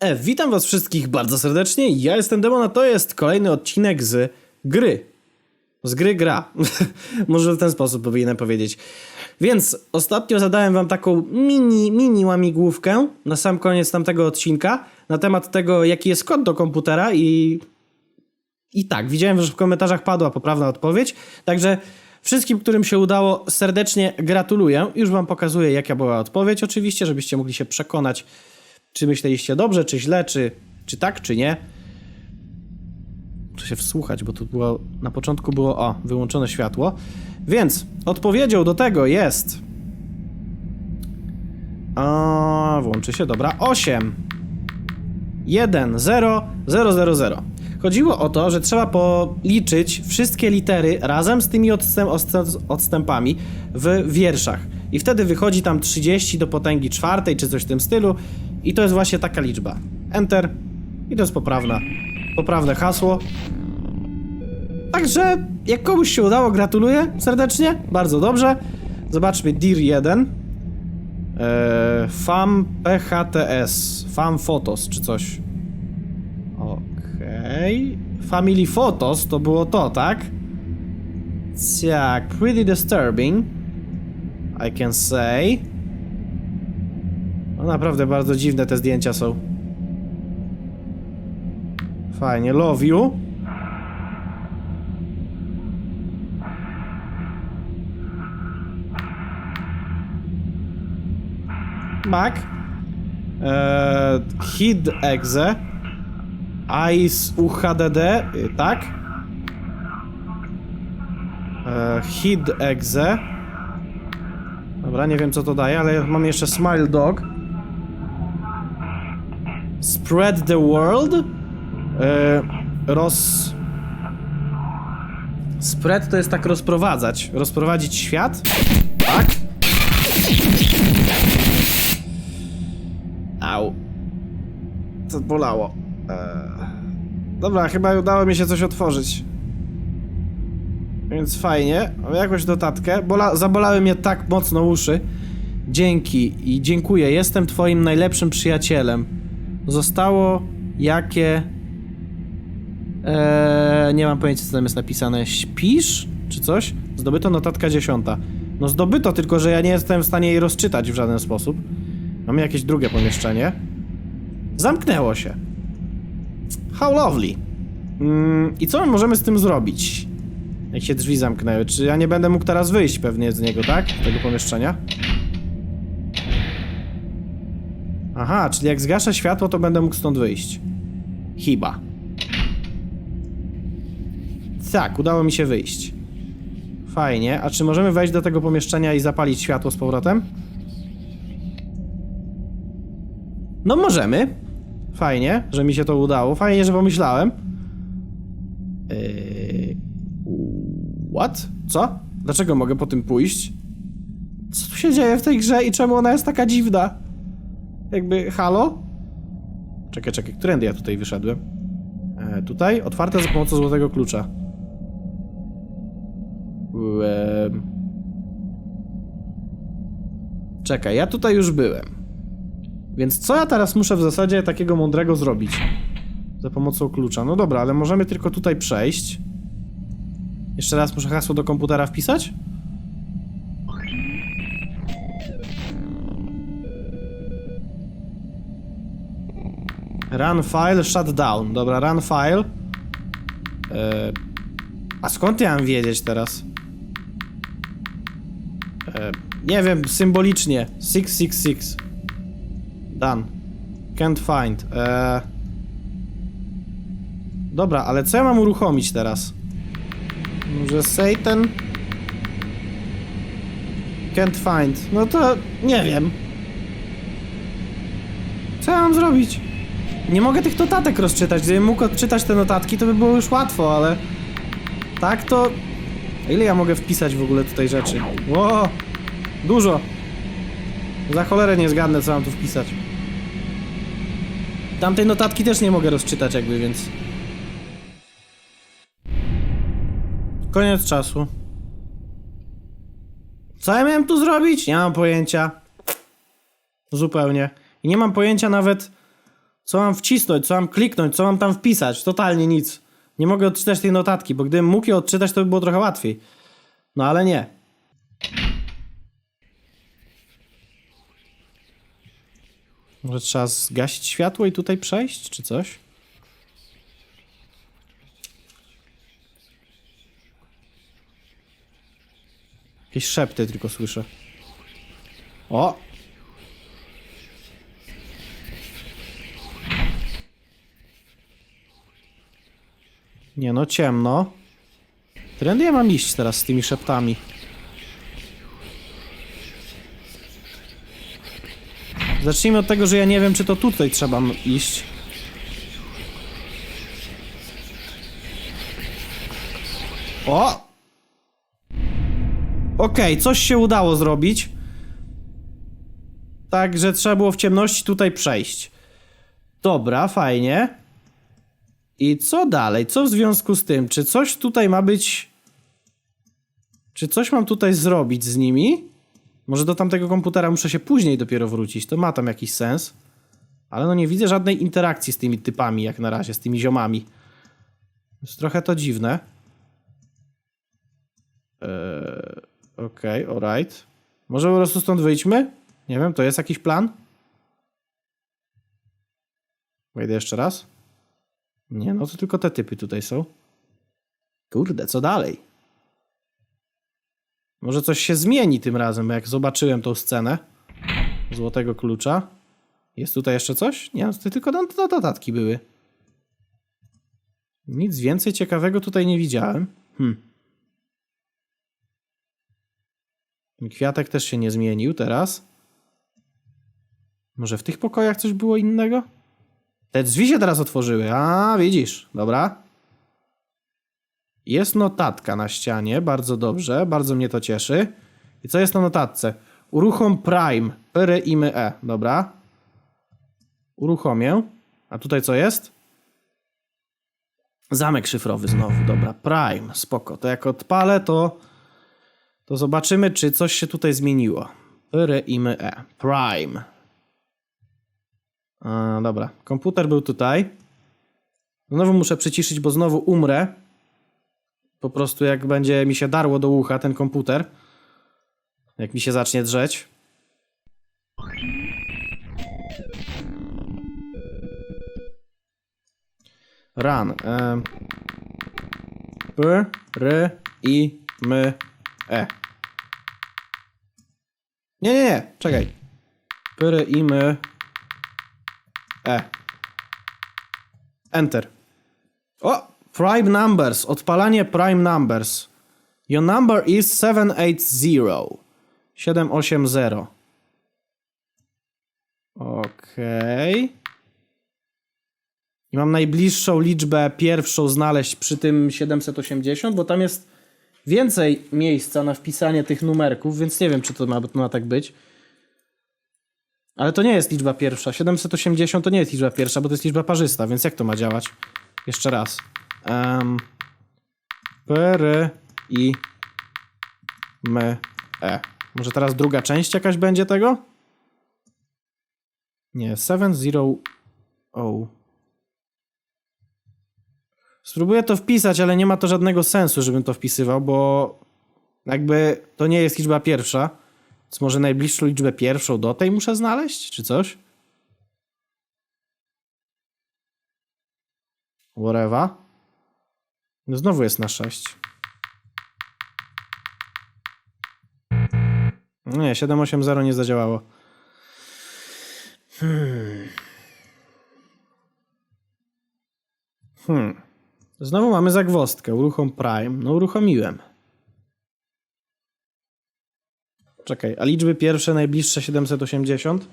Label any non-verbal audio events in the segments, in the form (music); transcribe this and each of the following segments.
E, witam was wszystkich bardzo serdecznie. Ja jestem Demon, a to jest kolejny odcinek z gry. Z gry gra. (laughs) Może w ten sposób powinienem powiedzieć. Więc ostatnio zadałem wam taką mini, mini łamigłówkę na sam koniec tamtego odcinka na temat tego, jaki jest kod do komputera i... I tak, widziałem, że w komentarzach padła poprawna odpowiedź, także wszystkim, którym się udało, serdecznie gratuluję. Już wam pokazuję, jaka była odpowiedź, oczywiście, żebyście mogli się przekonać, czy myśleliście dobrze, czy źle, czy, czy tak, czy nie. Muszę się wsłuchać, bo tu było. Na początku było. O, wyłączone światło. Więc odpowiedzią do tego jest. A, włączy się, dobra. 8. 1, 0, 0, 0, 0. Chodziło o to, że trzeba policzyć wszystkie litery razem z tymi odstęp, odstęp, odstępami w wierszach. I wtedy wychodzi tam 30 do potęgi czwartej, czy coś w tym stylu. I to jest właśnie taka liczba. Enter. I to jest poprawna. Poprawne hasło. Także, jak komuś się udało, gratuluję serdecznie. Bardzo dobrze. Zobaczmy, DIR 1. Eee, FAM PHTS. FAM Photos, czy coś. Okej. Family Photos to było to, tak? Tak, pretty disturbing. I can say. No naprawdę bardzo dziwne te zdjęcia są. Fajnie, love you. Mac. Eee, Hid Exe. Ice UHDD, y, tak? Eee, Hid Exe. Dobra, nie wiem co to daje, ale mam jeszcze Smile Dog. Spread the world. Eee, roz... Spread to jest tak rozprowadzać. Rozprowadzić świat. Tak? Au. To bolało. Eee. Dobra, chyba udało mi się coś otworzyć. Więc fajnie. Jakąś notatkę. Bola zabolały mnie tak mocno uszy. Dzięki i dziękuję. Jestem twoim najlepszym przyjacielem. Zostało jakie... Eee, nie mam pojęcia, co tam jest napisane. Śpisz? Czy coś? Zdobyto notatka dziesiąta. No zdobyto, tylko że ja nie jestem w stanie jej rozczytać w żaden sposób. Mamy jakieś drugie pomieszczenie. Zamknęło się. How lovely. Mm, I co my możemy z tym zrobić? Jak się drzwi zamknęły. Czy ja nie będę mógł teraz wyjść pewnie z niego, tak? Z tego pomieszczenia? Aha, czyli jak zgaszę światło, to będę mógł stąd wyjść. Chyba. Tak, udało mi się wyjść. Fajnie. A czy możemy wejść do tego pomieszczenia i zapalić światło z powrotem? No możemy. Fajnie, że mi się to udało. Fajnie, że pomyślałem. Eee... What? Co? Dlaczego mogę po tym pójść? Co tu się dzieje w tej grze i czemu ona jest taka dziwna? Jakby, halo? Czekaj, czekaj, którędy ja tutaj wyszedłem? E, tutaj? Otwarte za pomocą złotego klucza. Eee... Czekaj, ja tutaj już byłem. Więc co ja teraz muszę w zasadzie takiego mądrego zrobić? Za pomocą klucza. No dobra, ale możemy tylko tutaj przejść. Jeszcze raz muszę hasło do komputera wpisać? Run file, shut down. Dobra, run file. Eee, a skąd ja mam wiedzieć teraz? Eee, nie wiem, symbolicznie. 666. Done. Can't find. Eee... Dobra, ale co ja mam uruchomić teraz? Może Satan? Can't find. No to nie wiem. Co ja mam zrobić? Nie mogę tych notatek rozczytać. Gdybym mógł odczytać te notatki, to by było już łatwo, ale... Tak to... Ile ja mogę wpisać w ogóle tutaj rzeczy? Ło! Dużo! Za cholerę nie zgadnę, co mam tu wpisać. Tamtej notatki też nie mogę rozczytać jakby, więc... Koniec czasu. Co ja miałem tu zrobić? Nie mam pojęcia. Zupełnie. I nie mam pojęcia nawet, Co mam wcisnąć, co mam kliknąć, co mam tam wpisać? Totalnie nic. Nie mogę odczytać tej notatki, bo gdybym mógł je odczytać, to by było trochę łatwiej. No ale nie. Może trzeba zgasić światło i tutaj przejść, czy coś? Jakieś szepty tylko słyszę. O! Nie no, ciemno. Trendy ja mam iść teraz z tymi szeptami. Zacznijmy od tego, że ja nie wiem, czy to tutaj trzeba iść. O! Okej, coś się udało zrobić. Także trzeba było w ciemności tutaj przejść. Dobra, fajnie. I co dalej? Co w związku z tym? Czy coś tutaj ma być... Czy coś mam tutaj zrobić z nimi? Może do tamtego komputera muszę się później dopiero wrócić. To ma tam jakiś sens. Ale no nie widzę żadnej interakcji z tymi typami jak na razie, z tymi ziomami. Jest trochę to dziwne. Eee, Okej, alright. Może po prostu stąd wyjdźmy? Nie wiem, to jest jakiś plan? Wejdę jeszcze raz. Nie, no to tylko te typy tutaj są. Kurde, co dalej? Może coś się zmieni tym razem, jak zobaczyłem tą scenę złotego klucza. Jest tutaj jeszcze coś? Nie, to tylko no, to notatki były. Nic więcej ciekawego tutaj nie widziałem. Hm. Kwiatek też się nie zmienił teraz. Może w tych pokojach coś było innego? Te drzwi się teraz otworzyły. A, widzisz. Dobra. Jest notatka na ścianie. Bardzo dobrze. Bardzo mnie to cieszy. I co jest na notatce? Uruchom Prime. Pyry imy E. Dobra. Uruchomię. A tutaj co jest? Zamek szyfrowy znowu. Dobra. Prime. Spoko. To jak odpalę, to... To zobaczymy, czy coś się tutaj zmieniło. Pyry imy E. Prime. A, dobra, komputer był tutaj. Znowu muszę przyciszyć, bo znowu umrę. Po prostu jak będzie mi się darło do ucha ten komputer. Jak mi się zacznie drzeć. Run. E. P, R, I, M, E. Nie, nie, nie, czekaj. P, R, I, M, E. Enter. O! Prime numbers. Odpalanie prime numbers. Your number is 780. 780. Okej. I mam najbliższą liczbę pierwszą znaleźć przy tym 780, bo tam jest więcej miejsca na wpisanie tych numerków, więc nie wiem, czy to ma, to ma tak być. Ale to nie jest liczba pierwsza. 780 to nie jest liczba pierwsza, bo to jest liczba parzysta, więc jak to ma działać? Jeszcze raz. Um, P, R, I, M, E. Może teraz druga część jakaś będzie tego? Nie, 7, 0, Spróbuję to wpisać, ale nie ma to żadnego sensu, żebym to wpisywał, bo jakby to nie jest liczba pierwsza. Więc może najbliższą liczbę pierwszą do tej muszę znaleźć, czy coś? Whatever. No znowu jest na 6. Nie, 780 nie zadziałało. Hmm. Hmm. Znowu mamy zagwozdkę. Uruchom Prime. No uruchomiłem. Czekaj, a liczby pierwsze najbliższe 780?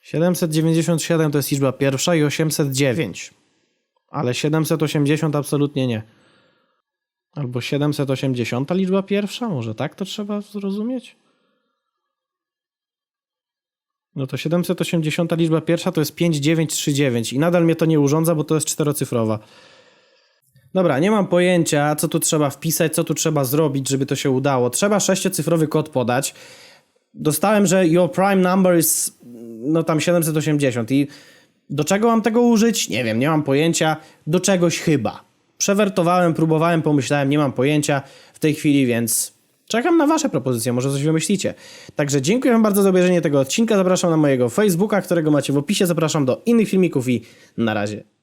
797 to jest liczba pierwsza i 809. Ale 780 absolutnie nie. Albo 780 liczba pierwsza? Może tak to trzeba zrozumieć? No to 780 liczba pierwsza to jest 5939 i nadal mnie to nie urządza, bo to jest czterocyfrowa. Dobra, nie mam pojęcia, co tu trzeba wpisać, co tu trzeba zrobić, żeby to się udało. Trzeba sześciocyfrowy kod podać. Dostałem, że your prime number is no tam 780 i Do czego mam tego użyć? Nie wiem, nie mam pojęcia. Do czegoś chyba. Przewertowałem, próbowałem, pomyślałem, nie mam pojęcia w tej chwili, więc czekam na Wasze propozycje, może coś wymyślicie. Także dziękuję Wam bardzo za obejrzenie tego odcinka. Zapraszam na mojego Facebooka, którego macie w opisie. Zapraszam do innych filmików i na razie.